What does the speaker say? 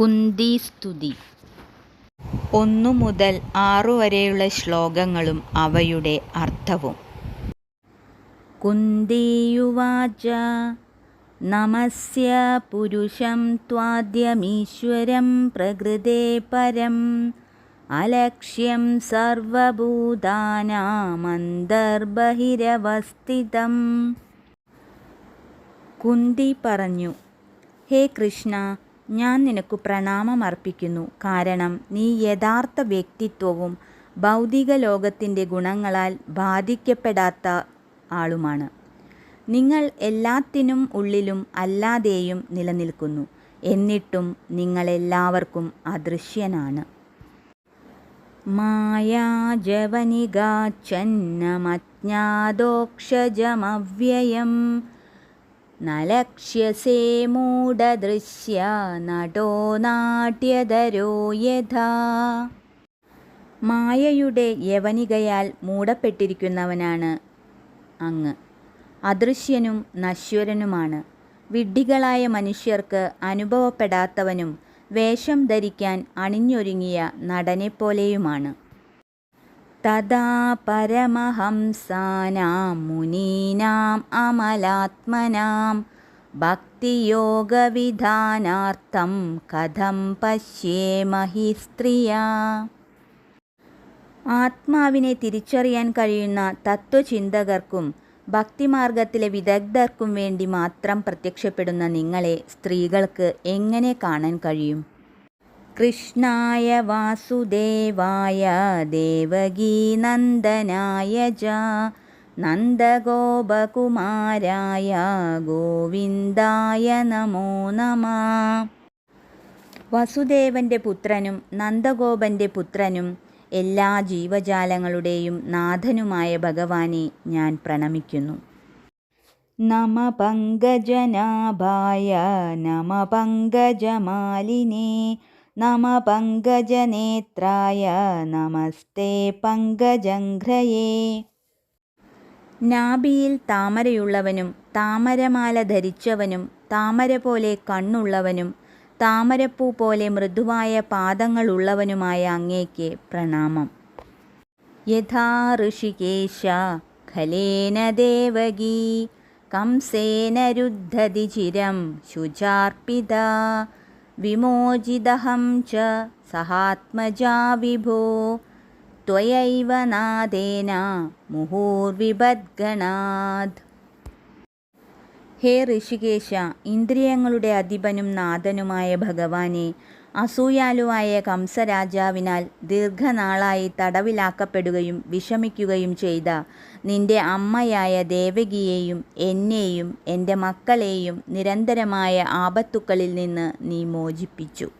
കുന്തീസ്തുതി ഒന്നു മുതൽ ആറു വരെയുള്ള ശ്ലോകങ്ങളും അവയുടെ അർത്ഥവും. കുന്തിയുവാച നമസ്യ പുരുഷം ത്വാദ്യമീശ്വരം പ്രകൃതേ പരം അലക്ഷ്യം സർവഭൂതാനാമന്തർബഹിരവസ്ഥിതം. കുന്തി പറഞ്ഞു ഹേ കൃഷ്ണ ഞാൻ നിനക്കു പ്രണാമമർപ്പിക്കുന്നു. കാരണം നീ യഥാർത്ഥ വ്യക്തിത്വവും ഭൗതിക ലോകത്തിന്റെ ഗുണങ്ങളാൽ ബാധിക്കപ്പെടാത്ത ആളുമാണ്. നിങ്ങൾ എല്ലാത്തിനും ഉള്ളിലും അല്ലാതെയും നിലനിൽക്കുന്നു. എന്നിട്ടും നിങ്ങളെല്ലാവർക്കും അദൃശ്യനാണ്. മായാജവനികാച്ഛന്നമജ്ഞാതോക്ഷജമവ്യയം നലക്ഷ്യസേ മൂഢദൃശ്യ നടോ നാട്യതരോ യഥാ. മായയുടെ യവനികയാൽ മൂടപ്പെട്ടിരിക്കുന്നവനാണ് അങ്ങ്. അദൃശ്യനും നശ്വരനുമാണ്. വിഡ്ഢികളായ മനുഷ്യർക്ക് അനുഭവപ്പെടാത്തവനും വേഷം ധരിക്കാൻ അണിഞ്ഞൊരുങ്ങിയ നടനെപ്പോലെയുമാണ്. തഥാ പരമഹംസാനാം മുനീനാം അമലാത്മനാം ഭക്തിയോഗവിധാനാർത്ഥം കഥം പശ്യേമഹി സ്ത്രീയ. ആത്മാവിനെ തിരിച്ചറിയാൻ കഴിയുന്ന തത്വചിന്തകർക്കും ഭക്തിമാർഗത്തിലെ വിദഗ്ധർക്കും വേണ്ടി മാത്രം പ്രത്യക്ഷപ്പെടുന്ന നിങ്ങളെ സ്ത്രീകൾക്ക് എങ്ങനെ കാണാൻ കഴിയും? കൃഷ്ണായ വാസുദേവായ ദേവകീനന്ദനായ ച നന്ദഗോപകുമാരായ ഗോവിന്ദായ നമോ നമ. വസുദേവന്റെ പുത്രനും നന്ദഗോപന്റെ പുത്രനും എല്ലാ ജീവജാലങ്ങളുടെയും നാഥനുമായ ഭഗവാനെ ഞാൻ പ്രണമിക്കുന്നു. നമ പങ്കജനാഭായ നമ പങ്കജമാലിനേ നമ പങ്കജനേത്രായ നമസ്തേ പങ്കജംഘ്രയേ നാഭിയിൽ താമരയുള്ളവനും താമരമാല ധരിച്ചവനും താമര പോലെ കണ്ണുള്ളവനും താമരപ്പൂ പോലെ മൃദുവായ പാദങ്ങളുള്ളവനുമായ അങ്ങേക്ക് പ്രണാമം. യഥാ ഋഷികേശ ഖലേന ദേവകീ കംസേന രുദ്ധതി ചിരം ശുചാർപ്പിത. വിമോചിതഹം ച സഹാത്മജാ വിഭോ ത്വയൈവ നാദേന മുഹൂർവിപദ്ഗണാത് ഹേ ഋഷികേശ ഇന്ദ്രിയങ്ങളുടെ അധിപനും നാഥനുമായ ഭഗവാനെ അസൂയാലുവായ കംസരാജാവിനാൽ ദീർഘനാളായി തടവിലാക്കപ്പെടുകയും വിഷമിക്കുകയും ചെയ്ത നിന്റെ അമ്മയായ ദേവകിയെയും എന്നെയും എന്റെ മക്കളെയും നിരന്തരമായ ആപത്തുക്കളിൽ നിന്ന് നീ മോചിപ്പിച്ചു.